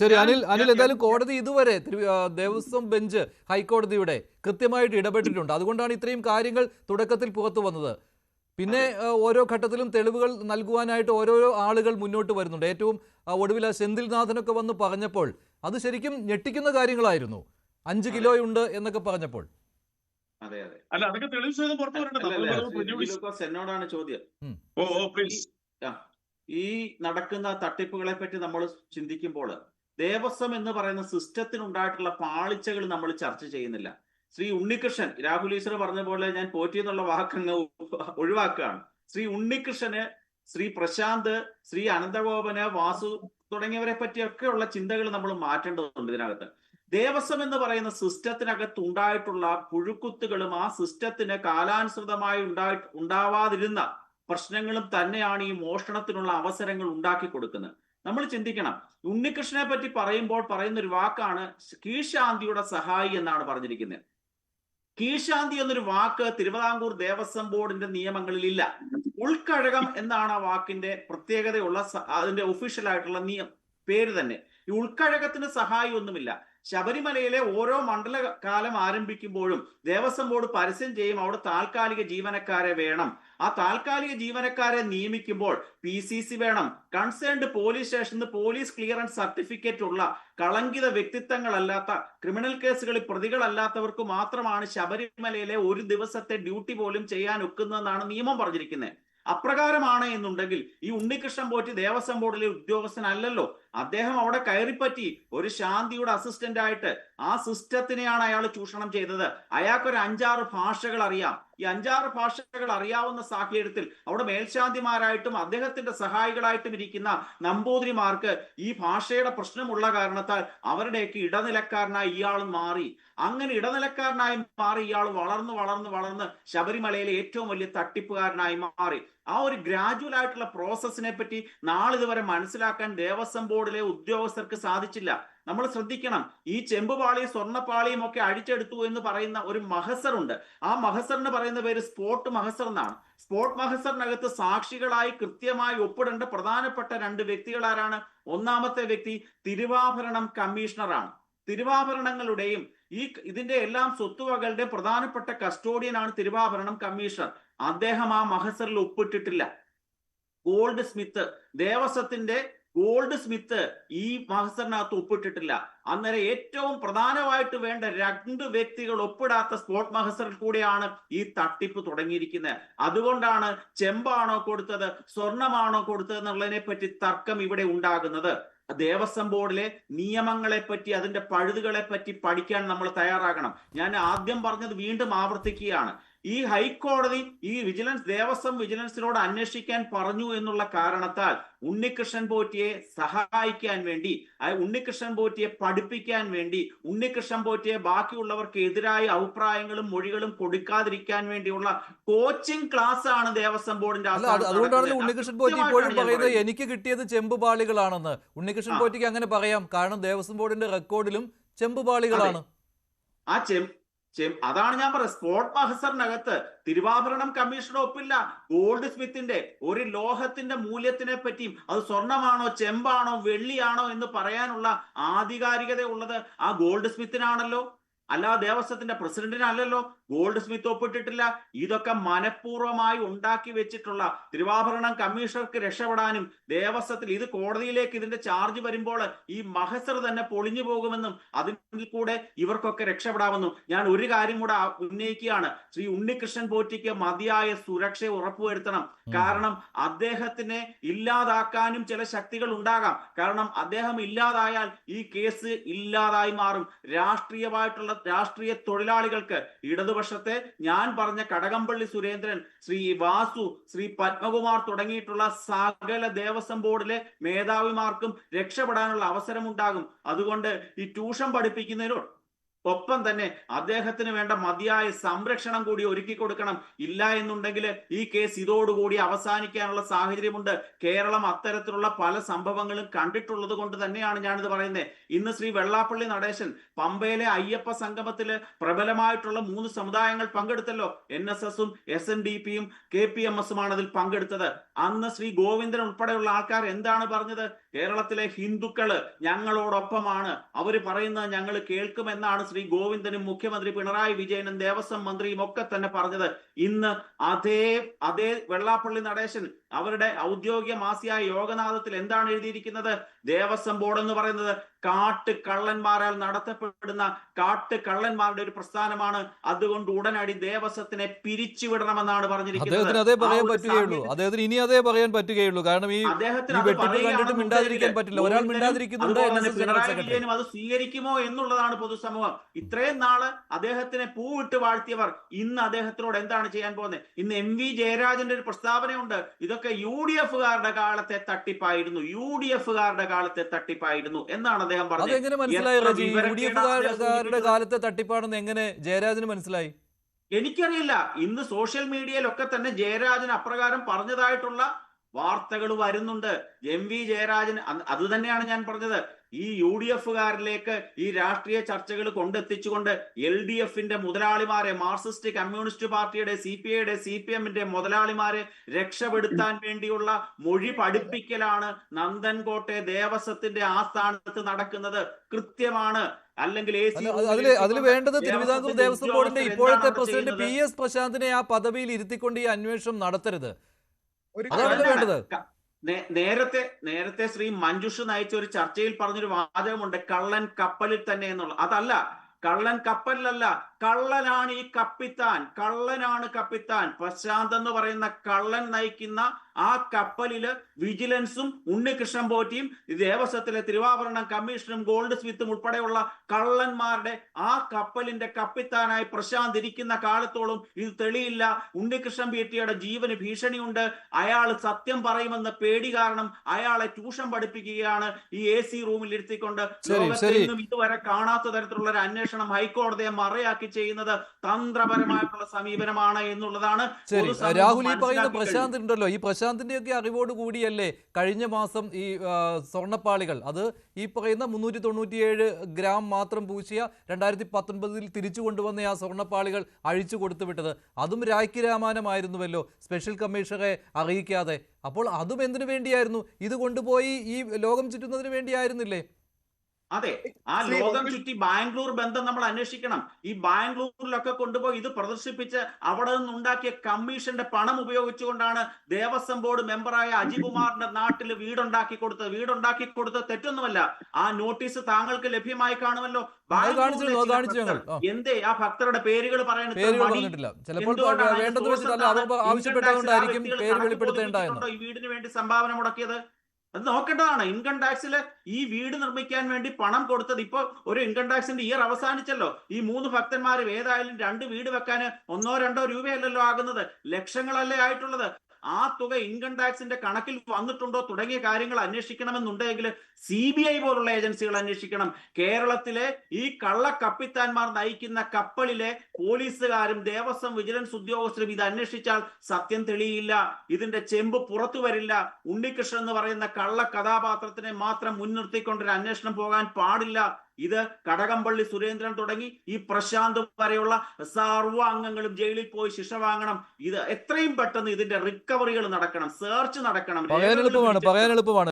ശരി അനിൽ അനിൽ എന്തായാലും കോടതി ഇതുവരെ ദേവസ്വം ബെഞ്ച് ഹൈക്കോടതിയുടെ കൃത്യമായിട്ട് ഇടപെട്ടിട്ടുണ്ട്. അതുകൊണ്ടാണ് ഇത്രയും കാര്യങ്ങൾ തുടക്കത്തിൽ പുറത്തു വന്നത്. പിന്നെ ഓരോ ഘട്ടത്തിലും തെളിവുകൾ നൽകുവാനായിട്ട് ഓരോരോ ആളുകൾ മുന്നോട്ട് വരുന്നുണ്ട്. ഏറ്റവും ഒടുവിൽ ആ സെന്തിൽനാഥനൊക്കെ വന്ന് പറഞ്ഞപ്പോൾ അത് ശരിക്കും ഞെട്ടിക്കുന്ന കാര്യങ്ങളായിരുന്നു. അഞ്ച് കിലോയുണ്ട് എന്നൊക്കെ പറഞ്ഞപ്പോൾ. അതെ അതെ. അല്ല അതൊക്കെ തെളിവ് സഹിതം പുറത്തു വരട്ടെ എന്നോടാണ് ചോദ്യം. Oh oh please. ഈ നടക്കുന്ന തട്ടിപ്പുകളെ പറ്റി നമ്മൾ ചിന്തിക്കുമ്പോൾ ദേവസ്വം എന്ന് പറയുന്ന സിസ്റ്റത്തിനുണ്ടായിട്ടുള്ള പാളിച്ചകൾ നമ്മൾ ചർച്ച ചെയ്യുന്നില്ല. ശ്രീ ഉണ്ണികൃഷ്ണൻ രാഹുൽ ഈശ്വർ പറഞ്ഞ പോലെ ഞാൻ പോറ്റി എന്നുള്ള വാക്കങ്ങ് ഒഴിവാക്കുകയാണ്. ശ്രീ ഉണ്ണികൃഷ്ണന് ശ്രീ പ്രശാന്ത് ശ്രീ അനന്തഗോപന് വാസു തുടങ്ങിയവരെ പറ്റിയൊക്കെയുള്ള ചിന്തകൾ നമ്മൾ മാറ്റേണ്ടതുണ്ട് ഇതിനകത്ത്. ദേവസ്വം എന്ന് പറയുന്ന സിസ്റ്റത്തിനകത്ത് ഉണ്ടായിട്ടുള്ള പുഴുക്കുത്തുകളും ആ സിസ്റ്റത്തിന് കാലാനുസൃതമായി ഉണ്ടായി ഉണ്ടാവാതിരുന്ന പ്രശ്നങ്ങളും തന്നെയാണ് ഈ മോഷണത്തിനുള്ള അവസരങ്ങൾ ഉണ്ടാക്കി കൊടുക്കുന്നത്. നമ്മൾ ചിന്തിക്കണം. ഉണ്ണികൃഷ്ണനെ പറ്റി പറയുമ്പോൾ പറയുന്ന ഒരു വാക്കാണ് കീഴ്ശാന്തിയുടെ സഹായി എന്നാണ് പറഞ്ഞിരിക്കുന്നത്. കീഴ്ശാന്തി എന്നൊരു വാക്ക് തിരുവിതാംകൂർ ദേവസ്വം ബോർഡിന്റെ നിയമങ്ങളിൽ ഇല്ല ഉൾക്കഴകം എന്നാണ് ആ വാക്കിന്റെ പ്രത്യേകതയുള്ള അതിന്റെ ഒഫീഷ്യൽ ആയിട്ടുള്ള നിയം പേര് തന്നെ. ഈ ഉൾക്കഴകത്തിന് സഹായി ഒന്നുമില്ല. ശബരിമലയിലെ ഓരോ മണ്ഡല കാലം ആരംഭിക്കുമ്പോഴും ദേവസ്വം ബോർഡ് പരസ്യം ചെയ്യും അവിടെ താൽക്കാലിക ജീവനക്കാരെ വേണം. ആ താൽക്കാലിക ജീവനക്കാരെ നിയമിക്കുമ്പോൾ പി സി സി വേണം. കൺസേൺഡ് പോലീസ് സ്റ്റേഷനിൽ പോലീസ് ക്ലിയറൻസ് സർട്ടിഫിക്കറ്റ് ഉള്ള കളങ്കിത വ്യക്തിത്വങ്ങളല്ലാത്ത ക്രിമിനൽ കേസുകളിൽ പ്രതികളല്ലാത്തവർക്ക് മാത്രമാണ് ശബരിമലയിലെ ഒരു ദിവസത്തെ ഡ്യൂട്ടി പോലും ചെയ്യാൻ ഒക്കുന്നതെന്നാണ് നിയമം പറഞ്ഞിരിക്കുന്നത് അപ്രകാരമാണ് എന്നുണ്ടെങ്കിൽ ഈ ഉണ്ണികൃഷ്ണൻ പോറ്റി ദേവസ്വം ബോർഡിലെ ഉദ്യോഗസ്ഥനല്ലല്ലോ. അദ്ദേഹം അവിടെ കയറിപ്പറ്റി ഒരു ശാന്തിയുടെ അസിസ്റ്റന്റ് ആയിട്ട് ആ സിസ്റ്റത്തിനെയാണ് അയാൾ ചൂഷണം ചെയ്തത്. അയാൾക്കൊരു അഞ്ചാറ് ഭാഷകൾ അറിയാം. ഈ അഞ്ചാറ് ഭാഷകൾ അറിയാവുന്ന സാഹചര്യത്തിൽ അവിടെ മേൽശാന്തിമാരായിട്ടും അദ്ദേഹത്തിന്റെ സഹായികളായിട്ടും ഇരിക്കുന്ന നമ്പൂതിരിമാർക്ക് ഈ ഭാഷയുടെ പ്രശ്നമുള്ള കാരണത്താൽ അവരുടെയൊക്കെ ഇടനിലക്കാരനായി ഇയാൾ മാറി. അങ്ങനെ ഇടനിലക്കാരനായി മാറി ഇയാൾ വളർന്ന് വളർന്ന് വളർന്ന് ശബരിമലയിലെ ഏറ്റവും വലിയ തട്ടിപ്പുകാരനായി മാറി. ആ ഒരു ഗ്രാജുവൽ ആയിട്ടുള്ള പ്രോസസ്സിനെ പറ്റി നാളിതുവരെ മനസ്സിലാക്കാൻ ദേവസ്വം ബോർഡിലെ ഉദ്യോഗസ്ഥർക്ക് സാധിച്ചില്ല. നമ്മൾ ശ്രദ്ധിക്കണം. ഈ ചെമ്പുപാളിയും സ്വർണപ്പാളിയും ഒക്കെ അഴിച്ചെടുത്തു എന്ന് പറയുന്ന ഒരു മഹസറുണ്ട് ആ മഹസറിന് പറയുന്ന പേര് സ്പോട്ട് മഹസർ എന്നാണ്. സ്പോട്ട് മഹസറിനകത്ത് സാക്ഷികളായി കൃത്യമായി ഒപ്പിടേണ്ട പ്രധാനപ്പെട്ട രണ്ട് വ്യക്തികൾ ആരാണ് ഒന്നാമത്തെ വ്യക്തി തിരുവാഭരണം കമ്മീഷണറാണ്. തിരുവാഭരണങ്ങളുടെയും ഈ ഇതിന്റെ എല്ലാം സ്വത്തുവകളുടെ പ്രധാനപ്പെട്ട കസ്റ്റോഡിയനാണ് തിരുവാഭരണം കമ്മീഷണർ. അദ്ദേഹം ആ മഹസറിൽ ഒപ്പിട്ടിട്ടില്ല. ഗോൾഡ് സ്മിത്ത് ദേവസ്വത്തിന്റെ ഗോൾഡ് സ്മിത്ത് ഈ മഹസറിനകത്ത് ഒപ്പിട്ടിട്ടില്ല. അന്നേരം ഏറ്റവും പ്രധാനമായിട്ട് വേണ്ട രണ്ട് വ്യക്തികൾ ഒപ്പിടാത്ത സ്പോട്ട് മഹസറിൽ കൂടെയാണ് ഈ തട്ടിപ്പ് തുടങ്ങിയിരിക്കുന്നത്. അതുകൊണ്ടാണ് ചെമ്പാണോ കൊടുത്തത് സ്വർണമാണോ കൊടുത്തത് എന്നുള്ളതിനെ പറ്റി തർക്കം ഇവിടെ ഉണ്ടാകുന്നത്. ദേവസ്വം ബോർഡിലെ നിയമങ്ങളെ പറ്റി അതിന്റെ പഴുതുകളെ പറ്റി പഠിക്കാൻ നമ്മൾ തയ്യാറാകണം. ഞാൻ ആദ്യം പറഞ്ഞത് വീണ്ടും ആവർത്തിക്കുകയാണ്. ഈ ഹൈക്കോടതി ഈ വിജിലൻസ് ദേവസ്വം വിജിലൻസിനോട് അന്വേഷിക്കാൻ പറഞ്ഞു എന്നുള്ള കാരണത്താൽ ഉണ്ണികൃഷ്ണൻ പോറ്റിയെ സഹായിക്കാൻ വേണ്ടി ഉണ്ണികൃഷ്ണൻ പോറ്റിയെ പഠിപ്പിക്കാൻ വേണ്ടി ഉണ്ണികൃഷ്ണൻ പോറ്റിയെ ബാക്കിയുള്ളവർക്ക് എതിരായ അഭിപ്രായങ്ങളും മൊഴികളും കൊടുക്കാതിരിക്കാൻ വേണ്ടിയുള്ള കോച്ചിങ് ക്ലാസ് ആണ് ദേവസ്വം ബോർഡിന്റെ ഉണ്ണികൃഷ്ണൻ പോറ്റി ഇപ്പോഴും പറയുന്നത്. എനിക്ക് കിട്ടിയത് ചെമ്പുപാളികളാണെന്ന്. ഉണ്ണികൃഷ്ണൻ. പോറ്റിക്ക് അങ്ങനെ പറയാം. കാരണം ദേവസ്വം ബോർഡിന്റെ റെക്കോർഡിലും ചെമ്പുപാളികളാണ്. ആ ചെം ചെം അതാണ് ഞാൻ പറയുന്നത് സ്പോട്ട് മഹസറിനകത്ത് തിരുവാഭരണം കമ്മീഷണർ ഒപ്പില്ല. ഗോൾഡ് സ്മിത്തിന്റെ ഒരു ലോഹത്തിന്റെ മൂല്യത്തിനെ പറ്റിയും അത് സ്വർണമാണോ ചെമ്പാണോ വെള്ളിയാണോ എന്ന് പറയാനുള്ള ആധികാരികത ഉള്ളത് ആ ഗോൾഡ് സ്മിത്തിനാണല്ലോ. അല്ലാതെ ദേവസ്വത്തിന്റെ പ്രസിഡന്റിനല്ലല്ലോ. Gold Smith ഒപ്പിട്ടിട്ടില്ല. ഇതൊക്കെ മനഃപൂർവമായി ഉണ്ടാക്കി വെച്ചിട്ടുള്ള തിരുവാഭരണം കമ്മീഷണർക്ക് രക്ഷപ്പെടാനും ദേവസ്വത്തിൽ ഇത് കോടതിയിലേക്ക് ഇതിന്റെ ചാർജ് വരുമ്പോൾ ഈ മഹസർ തന്നെ പൊളിഞ്ഞു പോകുമെന്നും അതിൽ കൂടെ ഇവർക്കൊക്കെ രക്ഷപ്പെടാമെന്നും ഞാൻ ഒരു കാര്യം കൂടെ ഉന്നയിക്കുകയാണ്. ശ്രീ ഉണ്ണികൃഷ്ണൻ പോറ്റിക്ക് മതിയായ സുരക്ഷ ഉറപ്പുവരുത്തണം. കാരണം അദ്ദേഹത്തിനെ ഇല്ലാതാക്കാനും ചില ശക്തികൾ ഉണ്ടാകാം. കാരണം അദ്ദേഹം ഇല്ലാതായാൽ ഈ കേസ് ഇല്ലാതായി മാറും. രാഷ്ട്രീയമായിട്ടുള്ള രാഷ്ട്രീയ തൊഴിലാളികൾക്ക് ഇടതുപക്ഷത്തെ ഞാൻ പറഞ്ഞ കടകംപള്ളി സുരേന്ദ്രൻ ശ്രീ വാസു ശ്രീ പത്മകുമാർ തുടങ്ങിയിട്ടുള്ള സകല ദേവസ്വം ബോർഡിലെ മേധാവിമാർക്കും രക്ഷപ്പെടാനുള്ള അവസരമുണ്ടാകും. അതുകൊണ്ട് ഈ ട്യൂഷൻ പഠിപ്പിക്കുന്നതിനോട് ഒപ്പം തന്നെ അദ്ദേഹത്തിന് വേണ്ട മതിയായ സംരക്ഷണം കൂടി ഒരുക്കി കൊടുക്കണം. ഇല്ല എന്നുണ്ടെങ്കിൽ ഈ കേസ് ഇതോടുകൂടി അവസാനിക്കാനുള്ള സാഹചര്യമുണ്ട്. കേരളം അത്തരത്തിലുള്ള പല സംഭവങ്ങളും കണ്ടിട്ടുള്ളത് കൊണ്ട് തന്നെയാണ് ഞാനിത് പറയുന്നത്. ഇന്ന് ശ്രീ വെള്ളാപ്പള്ളി നടേശൻ പമ്പയിലെ അയ്യപ്പ സംഗമത്തിൽ പ്രബലമായിട്ടുള്ള മൂന്ന് സമുദായങ്ങൾ പങ്കെടുത്തല്ലോ. എൻ എസ് എസും എസ് എൻ ഡി പിയും കെ പി എം എസുമാണ് അതിൽ പങ്കെടുത്തത്. അന്ന് ശ്രീ ഗോവിന്ദൻ ഉൾപ്പെടെയുള്ള ആൾക്കാർ എന്താണ് പറഞ്ഞത്? കേരളത്തിലെ ഹിന്ദുക്കൾ ഞങ്ങളോടൊപ്പമാണ്. അവർ പറയുന്നത് ഞങ്ങൾ കേൾക്കുമെന്നാണ് ശ്രീ ഗോവിന്ദനും മുഖ്യമന്ത്രി പിണറായി വിജയനും ദേവസ്വം മന്ത്രിയും ഒക്കെ തന്നെ പറഞ്ഞത് ഇന്ന് അതേ അതേ വെള്ളാപ്പള്ളി നടേശൻ അവരുടെ ഔദ്യോഗിക മാസിയായ യോഗനാഥത്തിൽ എന്താണ് എഴുതിയിരിക്കുന്നത്? ദേവസ്വം ബോർഡ് എന്ന് പറയുന്നത് കാട്ട് കള്ളന്മാരാൽ നടത്തപ്പെടുന്ന കാട്ട് കള്ളന്മാരുടെ ഒരു പ്രസ്ഥാനമാണ്. അതുകൊണ്ട് ഉടനടി ദേവസ്വത്തിനെ പിരിച്ചുവിടണമെന്നാണ് പറഞ്ഞിരിക്കുന്നത്. അദ്ദേഹത്തിന് അതേ പറയാൻ പറ്റുകയുള്ളൂ. അദ്ദേഹത്തിന് ഇനി അതേ പറയാൻ പറ്റുകയുള്ളൂ. കാരണം ഈ കണ്ടിട്ട് മിണ്ടാതിരിക്കാൻ പറ്റില്ല. ഒരാൾ മിണ്ടാതിരിക്കുന്നുണ്ട് അത് സ്വീകരിക്കുമോ എന്നുള്ളതാണ് പൊതുസമൂഹം. ഇത്രയും നാൾ അദ്ദേഹത്തിനെ പൂവിട്ട് വാഴ്ത്തിയവർ ഇന്ന് അദ്ദേഹത്തിനോട് എന്താണ് ചെയ്യാൻ പോകുന്നത്? ഇന്ന് എം വി ജയരാജന്റെ ഒരു പ്രസ്താവനയുണ്ട്. ഇതൊക്കെ യു ഡി എഫുകാരുടെ കാലത്തെ തട്ടിപ്പായിരുന്നു യു ഡി എഫുകാരുടെ കാലത്തെ തട്ടിപ്പായിരുന്നു എന്നാണ് അദ്ദേഹം പറഞ്ഞത്. യു ഡി എഫുകാരുടെ കാലത്തെ തട്ടിപ്പാണെന്ന് എങ്ങനെ ജയരാജന് മനസ്സിലായി? എനിക്കറിയില്ല. ഇന്ന് സോഷ്യൽ മീഡിയയിലൊക്കെ തന്നെ ജയരാജൻ അപ്രകാരം പറഞ്ഞതായിട്ടുള്ള വാർത്തകൾ വരുന്നുണ്ട്. എം വി ജയരാജൻ അതുതന്നെയാണ് അത് തന്നെയാണ് ഞാൻ പറഞ്ഞത്. ഈ യു ഡി എഫുകാരിലേക്ക് ഈ രാഷ്ട്രീയ ചർച്ചകൾ കൊണ്ടെത്തിച്ചുകൊണ്ട് എൽ ഡി എഫിന്റെ മുതലാളിമാരെ മാർക്സിസ്റ്റ് കമ്മ്യൂണിസ്റ്റ് പാർട്ടിയുടെ സി പി ഐയുടെ സി പി എമ്മിന്റെ മുതലാളിമാരെ രക്ഷപ്പെടുത്താൻ വേണ്ടിയുള്ള മൊഴി പഠിപ്പിക്കലാണ് നന്ദൻകോട്ടെ ദേവസ്വത്തിന്റെ ആസ്ഥാനത്ത് നടക്കുന്നത്. കൃത്യമാണ്. അല്ലെങ്കിൽ അതിൽ അതിൽ വേണ്ടത് തിരുവിതാംകൂർ ദേവസ്വം ബോർഡിന്റെ ഇപ്പോഴത്തെ പ്രസിഡന്റ് പി എസ് പ്രശാന്തിനെ ആ പദവിയിൽ ഇരുത്തിക്കൊണ്ട് ഈ അന്വേഷണം നടത്തരുത്. നേരത്തെ നേരത്തെ ശ്രീ മഞ്ജുഷ് നയിച്ച ഒരു ചർച്ചയിൽ പറഞ്ഞൊരു വാചകമുണ്ട് കള്ളൻ കപ്പലിൽ തന്നെ എന്നുള്ള. അതല്ല കള്ളൻ കപ്പലിലല്ല കള്ളനാണ് ഈ കപ്പിത്താൻ കള്ളനാണ് കപ്പിത്താൻ. പ്രശാന്ത് എന്ന് പറയുന്ന കള്ളൻ നയിക്കുന്ന ആ കപ്പലിൽ വിജിലൻസും ഉണ്ണികൃഷ്ണൻ പോറ്റിയും ദേവസ്വത്തിലെ തിരുവാഭരണം കമ്മീഷനും ഗോൾഡ് സ്മിത്തും ഉൾപ്പെടെയുള്ള കള്ളന്മാരുടെ ആ കപ്പലിന്റെ കപ്പിത്താനായി പ്രശാന്ത് ഇരിക്കുന്ന കാലത്തോളം ഇത് തെളിയില്ല. ഉണ്ണികൃഷ്ണൻ പോറ്റിയുടെ ജീവന് ഭീഷണിയുണ്ട്. അയാൾ സത്യം പറയുമെന്ന പേടി കാരണം അയാളെ ട്യൂഷൻ പഠിപ്പിക്കുകയാണ് ഈ എ സി റൂമിൽ ഇരുത്തിക്കൊണ്ട്. ലോകത്തിൽ. നിന്നും ഇതുവരെ കാണാത്ത തരത്തിലുള്ള ഒരു അന്വേഷണം ഹൈക്കോടതിയെ മറയാക്കി ചെയ്യുന്നത് തന്ത്രപരമായിട്ടുള്ള സമീപനമാണ് എന്നുള്ളതാണ് രാഹുൽ ഈ പറയുന്ന പ്രശാന്ത് ഉണ്ടല്ലോ ഈ പ്രശാന്തിന്റെ ഒക്കെ അറിവോട് കൂടിയല്ലേ കഴിഞ്ഞ മാസം ഈ സ്വർണപ്പാളികൾ? അത് ഈ പറയുന്ന മുന്നൂറ്റി തൊണ്ണൂറ്റിയേഴ് ഗ്രാം മാത്രം പൂശിയ രണ്ടായിരത്തി പത്തൊൻപതിൽ തിരിച്ചു കൊണ്ടുവന്ന ആ സ്വർണപ്പാളികൾ അഴിച്ചു കൊടുത്തു വിട്ടത്. അതും രാഖി രാമാനമായിരുന്നുവല്ലോ. സ്പെഷ്യൽ കമ്മീഷണറെ അറിയിക്കാതെ. അപ്പോൾ അതും എന്തിനു വേണ്ടിയായിരുന്നു? ഇത് കൊണ്ടുപോയി ഈ ലോകം ചുറ്റുന്നതിന് വേണ്ടിയായിരുന്നില്ലേ? അതെ ആ ലോകം ചുറ്റി ബാംഗ്ലൂർ ബന്ധം നമ്മൾ അന്വേഷിക്കണം. ഈ ബാംഗ്ലൂരിലൊക്കെ കൊണ്ടുപോയി ഇത് പ്രദർശിപ്പിച്ച് അവിടെ നിന്നുണ്ടാക്കിയ കമ്മീഷന്റെ പണം ഉപയോഗിച്ചുകൊണ്ടാണ് ദേവസ്വം ബോർഡ് മെമ്പറായ അജികുമാറിന്റെ നാട്ടിൽ വീടുണ്ടാക്കി കൊടുത്തത്. വീടുണ്ടാക്കി കൊടുത്തത് തെറ്റൊന്നുമല്ല. ആ നോട്ടീസ് താങ്കൾക്ക് ലഭ്യമായി കാണുമല്ലോ? എന്തേ ആ ഭക്തരുടെ പേരുകൾ പറയുന്നത് ഈ വീടിന് വേണ്ടി സംഭാവന മുടക്കിയത്? അത് നോക്കേണ്ടതാണ്. ഇൻകം ടാക്സിൽ ഈ വീട് നിർമ്മിക്കാൻ വേണ്ടി പണം കൊടുത്തത് ഇപ്പൊ ഒരു ഇൻകം ടാക്സിന്റെ ഇയർ അവസാനിച്ചല്ലോ. ഈ മൂന്ന് ഭക്തന്മാരും ഏതായാലും രണ്ട് വീട് വെക്കാൻ ഒന്നോ രണ്ടോ രൂപയല്ലല്ലോ ആകുന്നത്. ലക്ഷങ്ങളല്ലേ ആയിട്ടുള്ളത്. ആ തുക ഇൻകം ടാക്സിന്റെ കണക്കിൽ വന്നിട്ടുണ്ടോ തുടങ്ങിയ കാര്യങ്ങൾ അന്വേഷിക്കണമെന്നുണ്ടെങ്കിൽ സി ബി ഐ പോലുള്ള ഏജൻസികൾ അന്വേഷിക്കണം. കേരളത്തിലെ ഈ കള്ള നയിക്കുന്ന കപ്പലിലെ പോലീസുകാരും ദേവസ്വം വിജിലൻസ് ഉദ്യോഗസ്ഥരും ഇത് അന്വേഷിച്ചാൽ സത്യം തെളിയില്ല. ഇതിന്റെ ചെമ്പ് പുറത്തു വരില്ല. ഉണ്ണികൃഷ്ണൻ എന്ന് പറയുന്ന കള്ള കഥാപാത്രത്തിനെ മാത്രം മുൻനിർത്തിക്കൊണ്ടൊരു അന്വേഷണം പോകാൻ പാടില്ല. ഇത് കടകംപള്ളി സുരേന്ദ്രൻ തുടങ്ങി ഈ പ്രശാന്ത് വരെയുള്ള സർവ അംഗങ്ങളും ജയിലിൽ പോയി ശിക്ഷ വാങ്ങണം. ഇത് എത്രയും പെട്ടെന്ന് ഇതിന്റെ റിക്കവറികൾ നടക്കണം. സെർച്ച് നടക്കണം. പറയാൻ എളുപ്പമാണ് പറയാൻ എളുപ്പമാണ്.